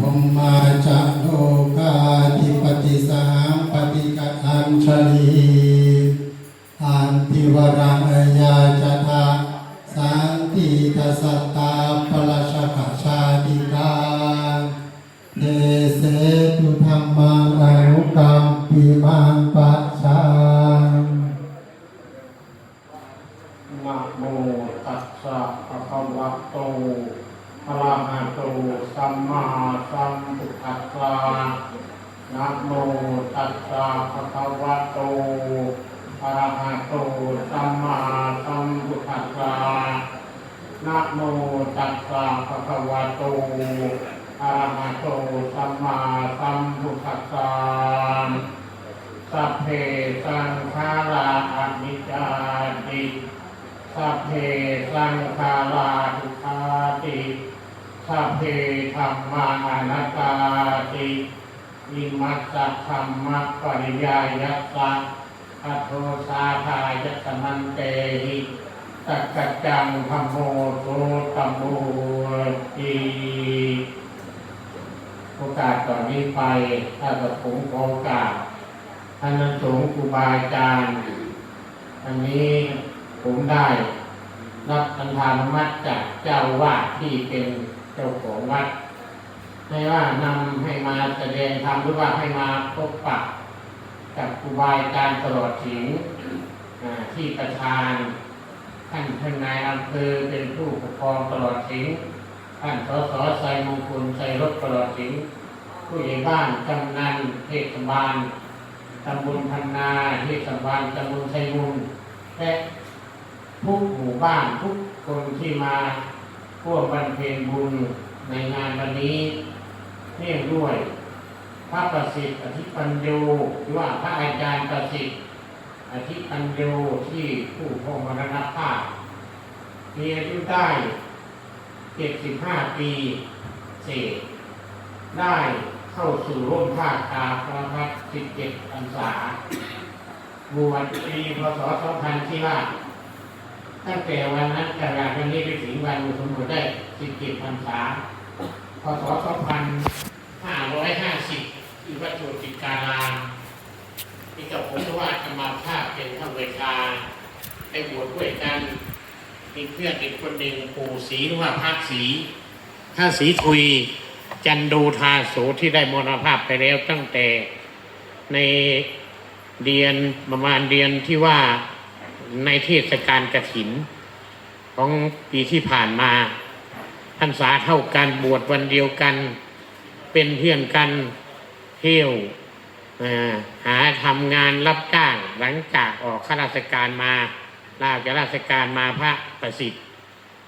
ภมมาจะโลกาธิปติสังปฏิกอัญชล นะโมตัสสะภะคะวะโตอะระหะโตสัมมาสัมพุทธัสสะนะโมตัสสะภะคะวะโตอะระหะโตสัมมาสัมพุทธัสสะสัพเพสังขาราอนิจจาติสัพเพสังขาราทุกขาติสัพเพธรรมานัตตาติ อิมัสสะธรรมะปริยายัสสะอโทสาทายัสมันเตหิตัจจังธรรมโมโสตมโมติโอกาสต่อนนี้ไปถ้ากับผมขอโอกาสท่านสงฆ์ครูบาอาจารย์ อันนี้ผมได้รับพันธานุมัติจากเจ้าวาดที่เป็นเจ้าของวัด ให้ว่านำให้มาแสดงธรรมหรือว่าให้มาพบปะกับครูบาอาจารย์ตลอดถึงที่ประธาน ท่านท่านนายอำเภอเป็นผู้ปกครองตลอดถึงท่านสสใส่มงคลใส่รถตลอดถึง ผู้ใหญ่บ้านกำนันเทศบาลตำบลพันนาเทศบาลตำบลไชมุนและทุกหมู่บ้านทุกคนที่มาร่วมบรรเพ็ญบุญในงานวันนี้ เนื่องด้วย พระประสิทธิ์อธิปัญโยหรือว่าพระอาจารย์ประสิทธิ์อธิปัญโยที่ผู้พงมรณภาพมีอายุได้75ปีเศษได้เข้าสู่ร่มผ้ากาพระพัก17พรรษาบวชปีพศ2000ที่ว่าตั้งแต่วันนั้นกลางวันนี้ไปถึงวันอุสมบทได้17พรรษาพศสองพัน 2550ที่วัดโชติการามที่กับผมว่าจะมาภาพเป็นท่านเวทาไปบวชด้วยกันมีเพื่อนอีกคนหนึ่งปู่ศรีหรือว่าพระศรีพระศรีทุยจันดูทาโสที่ได้มรณภาพไปแล้วตั้งแต่ในเดือนประมาณเดือนที่ว่าในเทศกาลกระถิน ของปีที่ผ่านมาพรรษาเท่ากันบวชวันเดียวกัน เป็นเพื่อนกันเที่ยวหาทำงานรับจ้างหลังจากออกข้าราชการมาลาจากราชการมาพระประสิทธิ์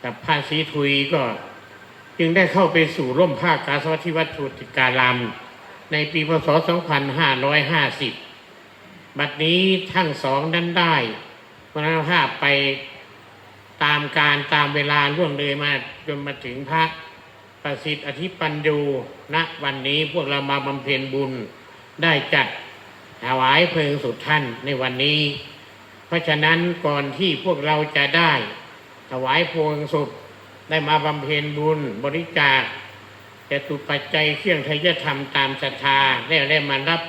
กับพระศรีทุยก็จึงได้เข้าไปสู่ร่มผ้ากาสวัสดิวัตถุติการามในปีพศ 2550 บัดนี้ทั้งสองนั้นได้มรณภาพไปตามการตามเวลาล่วงเลยมาจนมาถึงพระ ประสิทธิ์อธิปัญโยณวันนี้พวกเรามาบำเพ็ญบุญได้จัดถวายเพลิงสุดท่านในวันนี้ เพราะฉะนั้นก่อนที่พวกเราจะได้ ถวายเพลิงศพได้มาบำเพ็ญบุญบริจาคจะตุปัจจัยเครื่องไทยธรรมตามศรัทธาได้ได้มารับ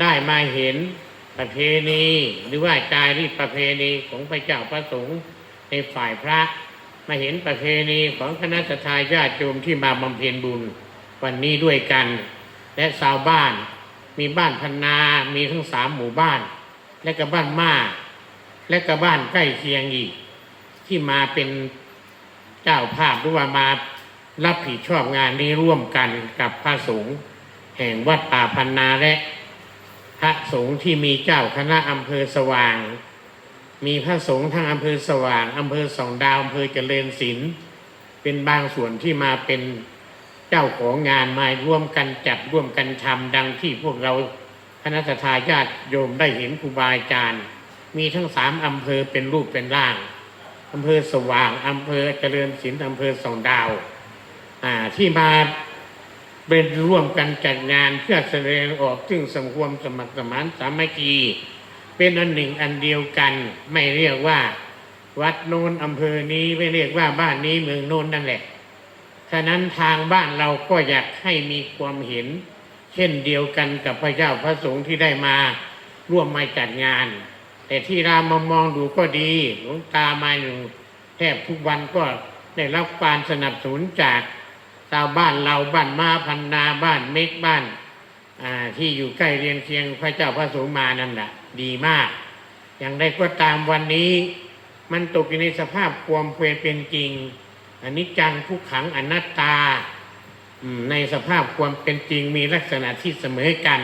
ได้มาเห็นประเพณี หรือว่าจารีตประเพณีของพระเจ้าพระสงฆ์ในฝ่ายพระ มาเห็นประเพณีของคณะศรัทธาญาติโยมที่มาบำเพ็ญบุญวันนี้ด้วยกัน และชาวบ้าน มีบ้านพันนา มีทั้งสามหมู่บ้าน และก็บ้านมาและก็บ้านใกล้เคียงอีก ที่มาเป็นเจ้าภาพหรือว่ามารับผิดชอบงานนี้ร่วมกันกับพระสงฆ์แห่งวัดป่าพันนาและ พระสงฆ์ที่มีเจ้าคณะอำเภอสว่าง มีพระสงฆ์ทั้งอำเภอสว่างอำเภอสองดาวอำเภอเจริญศิลป์เป็นบางส่วนที่มาเป็นเจ้าของงานมาร่วมกันจัดร่วมกันทำดังที่พวกเราคณะทาญาติโยมได้เห็นครูบาอาจารย์ มีทั้งสามอำเภอเป็นรูปเป็นร่างอำเภอสว่างอำเภอเจริญศิลป์อำเภอสองดาวอ่าที่มาเป็นร่วมกันจัดงานเพื่อแสดงออกซึ่งสังความสมัครสมานสามัคคี เป็นอันหนึ่งอันเดียวกัน ไม่เรียกว่า วัดโน้นอำเภอนี้ไม่เรียกว่าบ้านนี้เมืองโน้นนั่นแหละฉะนั้นทางบ้านเราก็อยากให้มีความเห็น เช่นเดียวกันกับพระเจ้าพระสงฆ์ที่ได้มาร่วมมาจัดงาน แต่ที่รามามองดูก็ดีหลวงตามาอยู่แทบทุกวันก็ได้รับการสนับสนุนจากชาวบ้านเราบ้านมาพันนาบ้านเมกบ้านที่อยู่ใกล้เรียนเคียงพระเจ้าพระสงฆ์มานั่นแหละ ดีมาก อย่างไรก็ตามวันนี้ มันตกอยู่ในสภาพความเป็นจริงอันนี้จังทุกขังอนัตตาในสภาพความเป็นจริงมีลักษณะที่เสมอกัน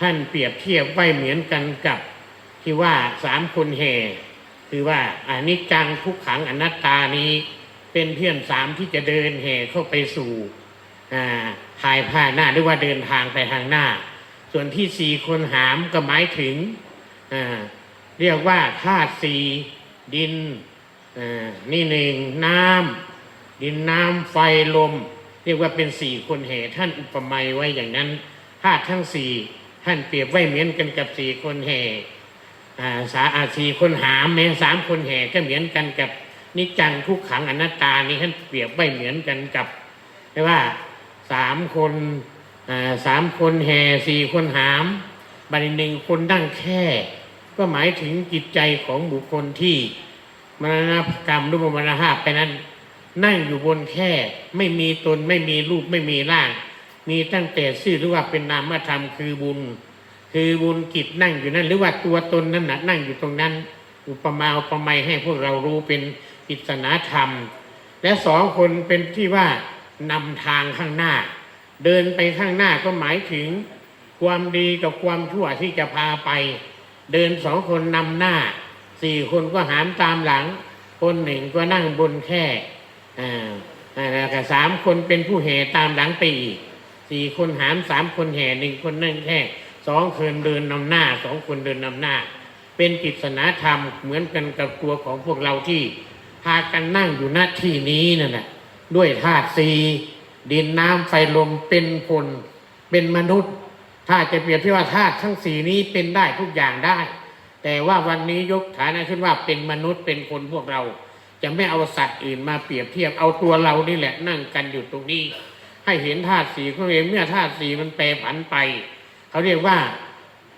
ท่านเปรียบเทียบไว้เหมือนกันกับที่ว่าสามคนแห่คือว่าอานิจจังทุกขังอนัตตานี้ เป็นเพื่อนสามที่จะเดินแห่เข้าไปสู่อ่าภายภาหน้าหรือว่าเดินทางไปทางหน้า ส่วนที่สี่คนหามก็หมายถึง เรียกว่าธาตุสี่ดินนี่หนึ่งน้ำดินน้ำไฟลม เรียกว่าเป็นสี่คนแห่ท่านอุปมาไว้อย่างนั้นธาตุทั้งสี่ท่านเปรียบไว้เหมือนกันกับสี่คนแห่สาอาสี่คนหามแม้สามคนแห่ก็เหมือนกันกับนิจจังทุกขังอนัตตานี่ท่านเปรียบไว้เหมือนกันกับเรียกว่าสามคน สามคนแห่สี่คนหามบันหนึ่งคนนั่งแค่ ก็หมายถึงจิตใจของบุคคลที่มรณกรรมรือมรณภาพไปนั้น นั่งอยู่บนแค่ ไม่มีตนไม่มีรูปไม่มีร่าง มีตั้งแต่ชื่อหรือว่าเป็นนามธรรมคือบุญ คือบุญกิจนั่งอยู่นั่น หรือว่าตัวตนนั้นนะนั่งอยู่ตรงนั้น อุปมาอุปไมยให้พวกเรารู้เป็นปิศนาธรรม และสองคนเป็นที่ว่านำทางข้างหน้า เดินไปข้างหน้าก็หมายถึง ความดีกับความชั่วที่จะพาไป เดินสองคนนำหน้า สี่คนก็หามตามหลัง คนหนึ่งก็นั่งบนแค่อ่าอ่าแล้วสามคนเป็นผู้แห่ตามหลังไปอีกสี่คนหามสามคนแห่หนึ่งคนนั่งแค่สองคนเดินนำหน้าสองคนเดินนำหน้า เป็นปริศนาธรรมเหมือนกันกับตัวของพวกเราที่พากันนั่งอยู่ณที่นี้นั่นแหละด้วยธาตุสี ดินน้ำไฟลมเป็นคนเป็นมนุษย์ ถ้าจะเปรียบเทียบว่าธาตุทั้งสีนี้เป็นได้ทุกอย่างได้ แต่ว่าวันนี้ยกฐานะขึ้นว่าเป็นมนุษย์เป็นคนพวกเรา จะไม่เอาสัตว์อื่นมาเปรียบเทียบเอาตัวเรานี่แหละนั่งกันอยู่ตรงนี้ ให้เห็นธาตุสีของเองเมื่อธาตุสีมันแปรผันไป เขาเรียกว่า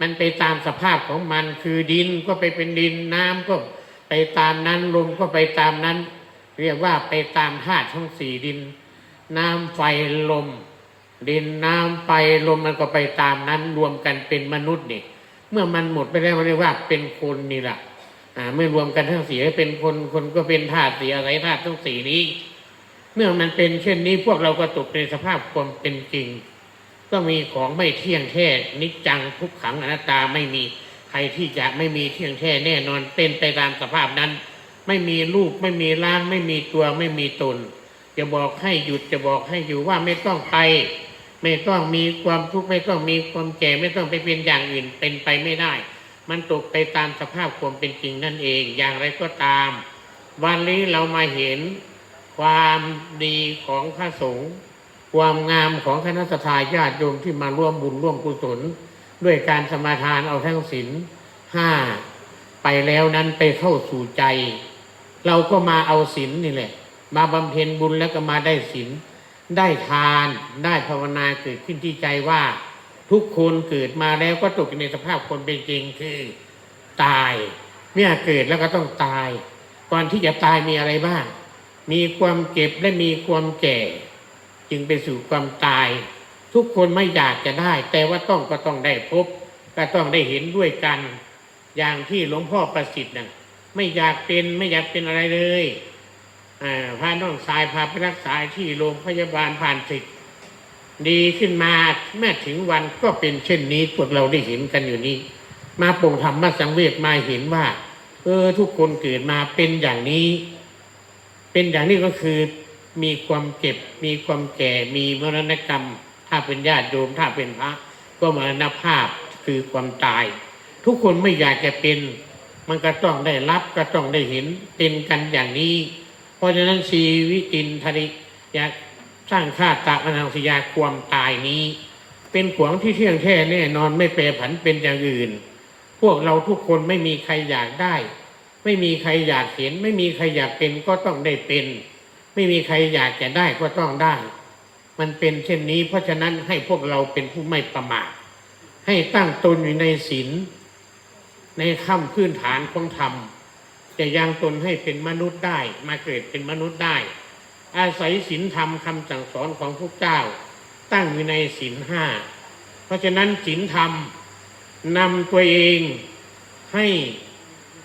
มันไปตามสภาพของมันคือดินก็ไปเป็นดินน้ำก็ไปตามนั้นลมก็ไปตามนั้น เรียกว่าไปตามธาตุทั้งสี่ดิน น้ำไฟลม ดินน้ำไฟลมมันก็ไปตามนั้นรวมกันเป็นมนุษย์นี่เมื่อมันหมดไปแล้วเรียกว่าเป็นคนนี่แหละอ่าเมื่อรวมกันทั้งสี่ให้เป็นคนคนก็เป็นธาตุสี่อะไรธาตุทั้งสี่นี้ เมื่อมันเป็นเช่นนี้พวกเราก็ตกในสภาพความเป็นจริง ก็มีของไม่เที่ยงแท้นิจจังทุกขังอนัตตาไม่มีใครที่จะไม่มีเที่ยงแท้แน่นอนเป็นไปตามสภาพนั้น ไม่มีรูปไม่มีร่างไม่มีตัวไม่มีตน จะบอกให้หยุดจะบอกให้อยู่ว่าไม่ต้องไป ไม่ต้องมีความทุกข์ไม่ต้องมีความแก่ไม่ต้องไปเป็นอย่างอื่นเป็นไปไม่ได้ มันตกไปตามสภาพความเป็นจริงนั่นเอง อย่างไรก็ตาม วันนี้เรามาเห็นความดีของพระสงฆ์ความงามของคณะสัตยาญาติโยมที่มาร่วมบุญร่วมกุศล ด้วยการสมาทานเอาทั้งศีลห้าไปแล้วนั้นไปเข้าสู่ใจ เราก็มาเอาศีลนี่แหละ มาบำเพ็ญบุญแล้วก็มาได้ศีลได้ทานได้ภาวนาเกิดขึ้นที่ใจว่า ทุกคนเกิดมาแล้วก็ตกในสภาพคนเป็นจริงคือตาย เมื่อเกิดแล้วก็ต้องตาย ก่อนที่จะตายมีอะไรบ้าง มีความเก็บและมีความแก่ จึงไปสู่ความตาย ทุกคนไม่อยากจะได้ แต่ว่าต้องก็ต้องได้พบ ก็ต้องได้เห็นด้วยกัน อย่างที่หลวงพ่อประสิทธิ์น่ะไม่อยากเป็นไม่อยากเป็นอะไรเลย พาน้องสายพาไปรักษาที่โรงพยาบาลผ่านศึกดีขึ้นมาแม้ถึงวันก็เป็นเช่นนี้พวกเราได้เห็นกันอยู่นี้ มาปรงธรรมมาสังเวชมาเห็นว่า เออทุกคนเกิดมาเป็นอย่างนี้ เป็นอย่างนี้ก็คือมีความเจ็บ มีความแก่ มีมรณกรรม ถ้าเป็นญาติโยมถ้าเป็นพระ ก็มรณภาพคือความตาย ทุกคนไม่อยากจะเป็น มันก็ต้องได้รับก็ต้องได้เห็นเป็นกันอย่างนี้ ราะฉะนั้นชีวิตินทริอยากสร้างชาติตะมนังสยาความตายนี้ เป็นขวงที่เที่ยงแท้แน่นอนไม่แปรผันเป็นอย่างอื่น พวกเราทุกคนไม่มีใครอยากได้ ไม่มีใครอยากเห็น ไม่มีใครอยากเป็นก็ต้องได้เป็น ไม่มีใครอยากจะได้ก็ต้องได้ มันเป็นเช่นนี้ เพราะฉะนั้นให้พวกเราเป็นผู้ไม่ประมาทให้ตั้งตนอยู่ในศีลในขั้มพื้นฐานของธรรม จะยังตนให้เป็นมนุษย์ได้ มาเกิดเป็นมนุษย์ได้ อาศัยศีลธรรมคำสั่งสอนของพระเจ้า ตั้งอยู่ในศีลห้าเพราะฉะนั้นศีลธรรมนำตัวเองให้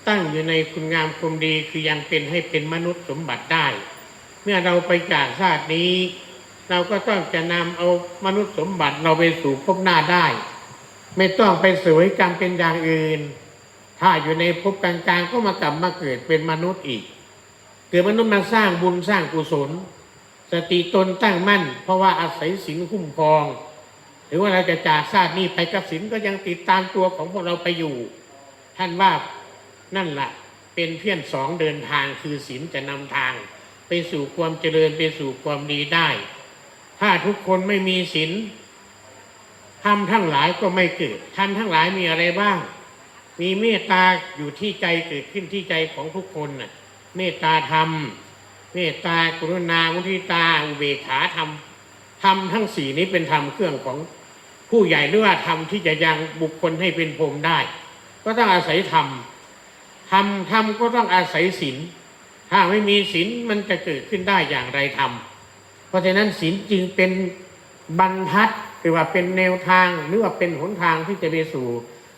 ตั้งอยู่ในคุณงามความดีคือยังเป็นให้เป็นมนุษย์สมบัติได้ เมื่อเราไปจากชาตินี้ เราก็ต้องจะนำเอามนุษย์สมบัติเราไปสู่ภพหน้าได้ ไม่ต้องไปสวยกรรมเป็นอย่างอื่น ถ้าอยู่ในภพกลางๆ ก็มากลับมาเกิดเป็นมนุษย์อีก เกิดมนุษย์มาสร้างบุญสร้างกุศล สติตนตั้งมั่น เพราะว่าอาศัยศีลคุ้มครอง หรือว่าเราจะจากชาตินี้ไปกับศีลก็ยังติดตามตัวของพวกเราไปอยู่ ท่านว่านั่นแหละเป็นเพี้ยนสองเดินทางคือศีลจะนำทาง ไปสู่ความเจริญไปสู่ความดีได้ ถ้าทุกคนไม่มีศีลทำทั้งหลายก็ไม่เกิดทำทั้งหลายมีอะไรบ้าง มีเมตตาอยู่ที่ใจเกิดขึ้นที่ใจของทุกคนน่ะเมตตาธรรม เมตตากรุณามุทิตาอุเบกขาธรรมธรรมทั้งสี่นี้เป็นธรรมเครื่องของผู้ใหญ่หรือว่าธรรมที่จะยังบุคคลให้เป็นพรหมได้ ก็ต้องอาศัยธรรมธรรมธรรมก็ต้องอาศัยศีลถ้าไม่มีศีลมันจะเกิดขึ้นได้อย่างไรธรรมเพราะฉะนั้นศีลจึงเป็นบรรทัดหรือว่าเป็นแนวทางหรือว่าเป็นหนทางที่จะไปสู่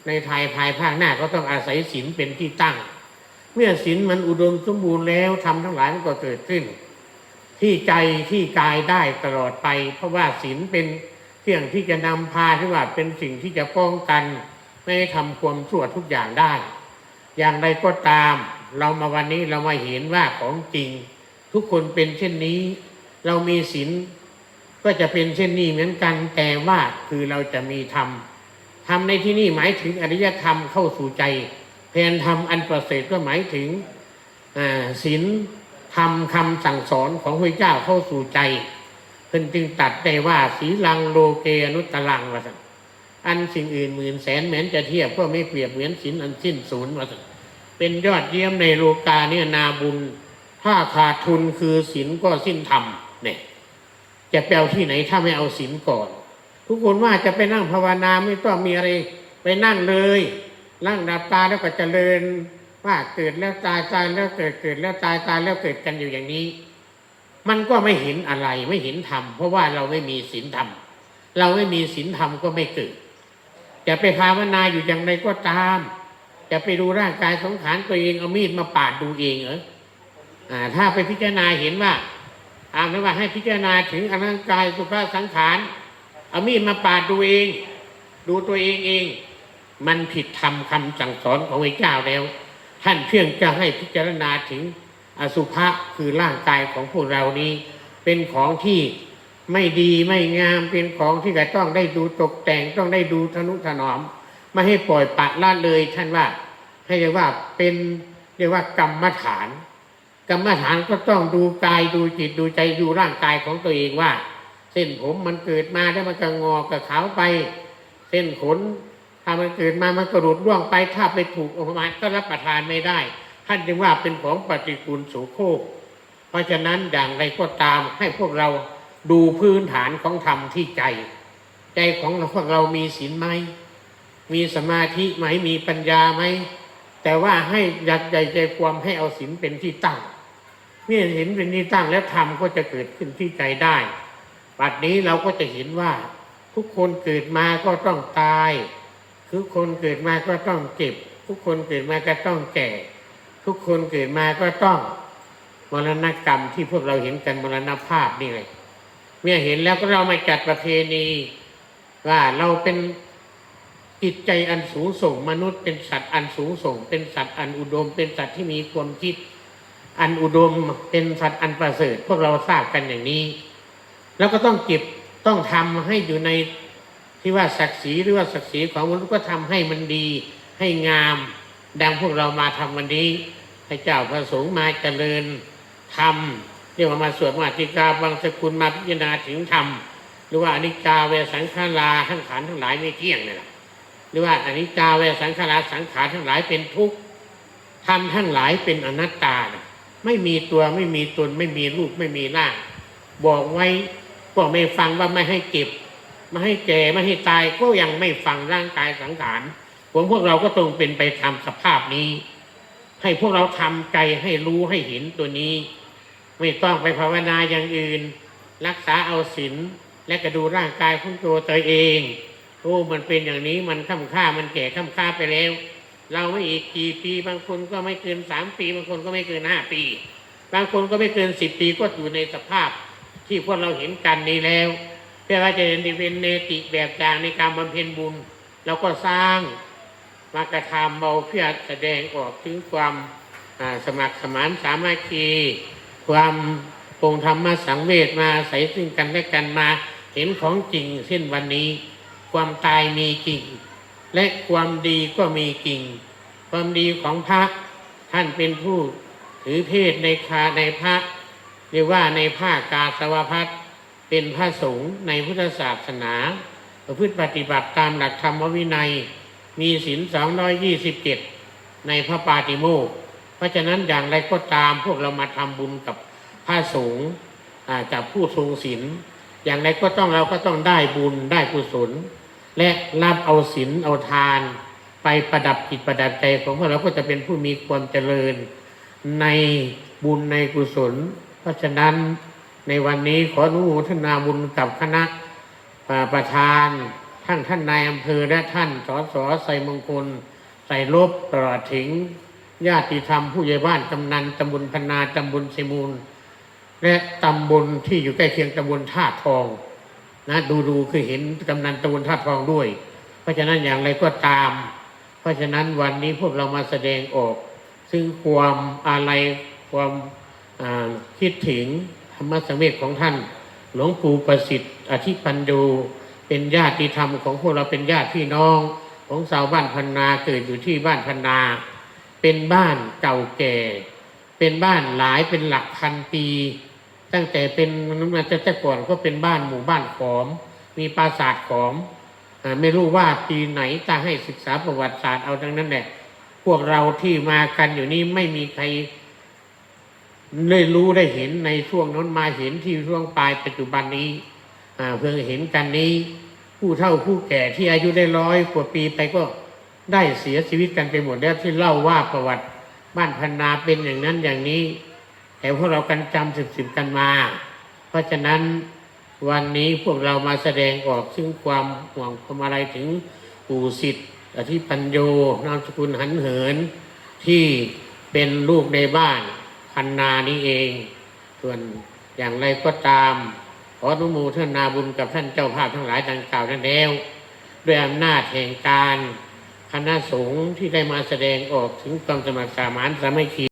ในไทยภายภาคหน้าก็ต้องอาศัยศีลเป็นที่ตั้ง เมื่อศีลมันอุดมสมบูรณ์แล้วทำทั้งหลายมันก็เกิดขึ้น ที่ใจที่กายได้ตลอดไป เพราะว่าศีลเป็นเครื่องที่จะนำพาที่ว่าเป็นสิ่งที่จะป้องกันไม่ให้ทำความชั่วทุกอย่างได้ อย่างไรก็ตาม เรามาวันนี้เรามาเห็นว่าของจริง ทุกคนเป็นเช่นนี้ เรามีศีลก็จะเป็นเช่นนี้เหมือนกันแต่ว่าคือเราจะมีธรรม รมในที่นี้หมายถึงอริยธรรมเข้าสู่ใจแทนธรรมอันประเสริฐก็หมายถึงศีลธรรมคำสั่งสอนของพระเจ้าเข้าสู่ใจเพิ่นจึงตัดได้ว่าสีลังโลเกอนุตตลังว่าสันอันสิ่งอื่นหมื่นแสนแม้นจะเทียบก็ไม่เปรียบเหมือนศีลอันสิ้นศูนย์ว่าสันเป็นยอดเยี่ยมในโลกาเนี่ยนาบุญ ถ้าขาดทุนคือศีลก็สิ้นธรรมเนี่ยจะแปลที่ไหนถ้าไม่เอาศีลก่อน ทุกคนว่าจะไปนั่งภาวนาไม่ต้องมีอะไร ไปนั่งเลยนั่งดับตาแล้วก็เจริญว่าเกิดแล้วตายตายแล้วเกิดเกิดแล้วตายตายแล้วเกิดกันอยู่อย่างนี้ มันก็ไม่เห็นอะไรไม่เห็นธรรมเพราะว่าเราไม่มีศีลธรรม เราไม่มีศีลธรรมก็ไม่เกิดจะไปภาวนาอยู่อย่างไรก็ตาม จะไปดูร่างกายสงขารตัวเองเอามีดมาปาดดูเองเหรออ่า ถ้าไปพิจารณาเห็นว่าอ่าไม่ว่าให้พิจารณาถึงอนังกายสุภาพสังขาร เอามีดมาปาดดูเอง ดูตัวเองเอง มันผิดธรรมคำสั่งสอนของพระเจ้าแล้ว ท่านเพียงจะให้พิจารณาถึงอสุภะคือร่างกายของพวกเรานี้ เป็นของที่ไม่ดีไม่งามเป็นของที่จะต้องได้ดูตกแต่งต้องได้ดูทนุถนอม ไม่ให้ปล่อยปะละเลย ท่านว่า ให้เรียกว่าเป็นเรียกว่ากรรมฐาน กรรมฐานก็ต้องดูกายดูจิตดูใจดูร่างกายของตัวเองว่า เส้นผมมันเกิดมาแล้วมันก็งอกกับขาวไป เส้นขน ถ้ามันเกิดมามันก็หลุดร่วงไป ถ้าไปถูกอุปมาก็รับประทานไม่ได้ ท่านจึงว่าเป็นของปฏิกูลโสโครกเพราะฉะนั้นอย่างไรก็ตามให้พวกเราดูพื้นฐานของธรรมที่ใจ ใจของพวกเรามีศีลไหมมีสมาธิไหมมีปัญญาไหมแต่ว่าให้ยัดใจใจความให้เอาศีลเป็นที่ตั้งเมื่อเห็นเป็นที่ตั้งแล้วธรรมก็จะเกิดขึ้นที่ใจได้ ปัจนี้เราก็จะเห็นว่า ทุกคนเกิดมาก็ต้องตาย ทุกคนเกิดมาก็ต้องเจ็บ ทุกคนเกิดมาก็ต้องแก่ ทุกคนเกิดมาก็ต้องมรณกรรมที่พวกเราเห็นกันมรณภาพนี่เลยเมื่อเห็นแล้วก็เรามาจัดประเพณี ว่าเราเป็นจิตใจอันสูงส่งมนุษย์เป็นสัตว์อันสูงส่ง เป็นสัตว์อันอุดม เป็นสัตว์ที่มีความคิด อันอุดมเป็นสัตว์อันประเสริฐพวกเราทราบกันอย่างนี้ แล้วก็ต้องเก็บต้องทำให้อยู่ในที่ว่าศักดิ์ศรีหรือว่าศักดิ์ศรีของมนุษย์ก็ทำให้มันดี ให้งาม ดังพวกเรามาทำวันนี้พระเจ้าพระสงฆ์มาเจริญธรรมเรียกว่ามาสวดมาติกาบางสกุลมาพิจารณาถึงธรรมหรือว่าอนิจจาเวสังขาราทั้งขานทั้งหลายไม่เที่ยงนี่แหละหรือว่าอนิจจาเวสังขาราสังขารทั้งหลายเป็นทุกข์ธรรมทั้งหลายเป็นอนัตตา ไม่มีตัวไม่มีตนไม่มีรูปไม่มีร่าง บอกไว้ ก็ไม่ฟังว่าไม่ให้เก็บ ไม่ให้แก่ไม่ให้ตายก็ยังไม่ฟังร่างกายสังขารผมพวกเราก็ต้องเป็นไปตามสภาพนี้ ให้พวกเราทำใจให้รู้ให้เห็นตัวนี้ ไม่ต้องไปภาวนาอย่างอื่น รักษาเอาศีลและก็ดูร่างกายของตัวตัวเองโอ้มันเป็นอย่างนี้มันค่ำค่ามันแก่ค่ำค่าไปแล้ว เราไม่อีกกี่ปีบางคนก็ไม่เกินสามปี บางคนก็ไม่เกินห้าปี บางคนก็ไม่เกินสิบปีก็อยู่ในสภาพ ที่พวกเราเห็นกันนี้แล้วเพื่อว่าจะเห็นเป็นเนติแบบอย่างในการบำเพ็ญบุญเราก็สร้างมากระทำเอาเพื่อแสดงออกถึงความสมัครสมานสามัคคี ความปรงธรรมะสังเวชมาใส่ซึ่งกันและกันมาเห็นของจริงเช่นวันนี้ ความตายมีจริง และความดีก็มีจริง ความดีของพระท่านเป็นผู้ถือเพศในคาในพระ เรียกว่าในผ้ากาสวพัดเป็นพระสงฆ์ในพุทธศาสนาประพฤติปฏิบัติตามหลักธรรมวินัย มีศีลสองร้อยยี่สิบเจ็ดในพระปาติโมกข์เพราะฉะนั้นอย่างไรก็ตามพวกเรามาทำบุญกับพระสงฆ์อ่ากับผู้ทรงศีลอย่างไรก็ต้องเราก็ต้องได้บุญได้กุศล และรับเอาศีลเอาทาน ไปประดับจิตประดับใจของพวกเราก็จะเป็นผู้มีความเจริญในบุญในกุศล เพราะฉะนั้นในวันนี้ขออนุโมทนาบุญกับคณะประธานท่านท่านนายอำเภอและท่านสสใส่มงคล ใส่ลบตลอดถึงญาติธรรมผู้ใหญ่บ้านกำนันตำบลพนาตำบลเซมูล และตำบลที่อยู่ใกล้เคียงตำบลท่าทองนะดูดูคือเห็นกำนันตำบลท่าทองด้วย เพราะฉะนั้นอย่างไรก็ตาม เพราะฉะนั้นวันนี้พวกเรามาแสดงออก ซึ่งความอาลัยความ คิดถึงธรรมสังเวชของท่าน หลวงปู่ประสิทธิ์อธิปันโดเป็นญาติธรรมของพวกเราเป็นญาติพี่น้องของชาวบ้านพันนาเกิดอยู่ที่บ้านพันนา เป็นบ้านเก่าแก่ เป็นบ้านหลายเป็นหลักพันปี ตั้งแต่เป็นมันจะแต่ก่อนก็เป็นบ้านหมู่บ้านขอม มีปราสาทขอมอไม่รู้ว่าปีไหนจะให้ศึกษาประวัติศาสตร์เอาดังนั้นแหละพวกเราที่มากันอยู่นี่ไม่มีใคร ได้รู้ได้เห็นในช่วงนั้นมาเห็นที่ช่วงปลายปัจจุบันนี้เพิ่งเห็นกันนี้ ผู้เฒ่าผู้แก่ที่อายุได้ร้อยกว่าปีไปก็ได้เสียชีวิตกันไปหมดแล้วที่เล่าว่าประวัติบ้านพันนาเป็นอย่างนั้นอย่างนี้แต่พวกเรากันจำสิบสิบกันมา เพราะฉะนั้นวันนี้พวกเรามาแสดงออกซึ่งความห่วงความอะไรถึงปู่สิทธิ์อธิปัญโยนามสกุลหันเหินที่เป็นลูกในบ้าน พันนานี้เอง ส่วนอย่างไรก็ตาม ขออนุโมทนาบุญกับท่านเจ้าภาพทั้งหลายดังกล่าวนั้นแล้ว ด้วยอำนาจแห่งการคณะสงฆ์ที่ได้มาแสดงออกถึงความสมัครสมานสามัคคี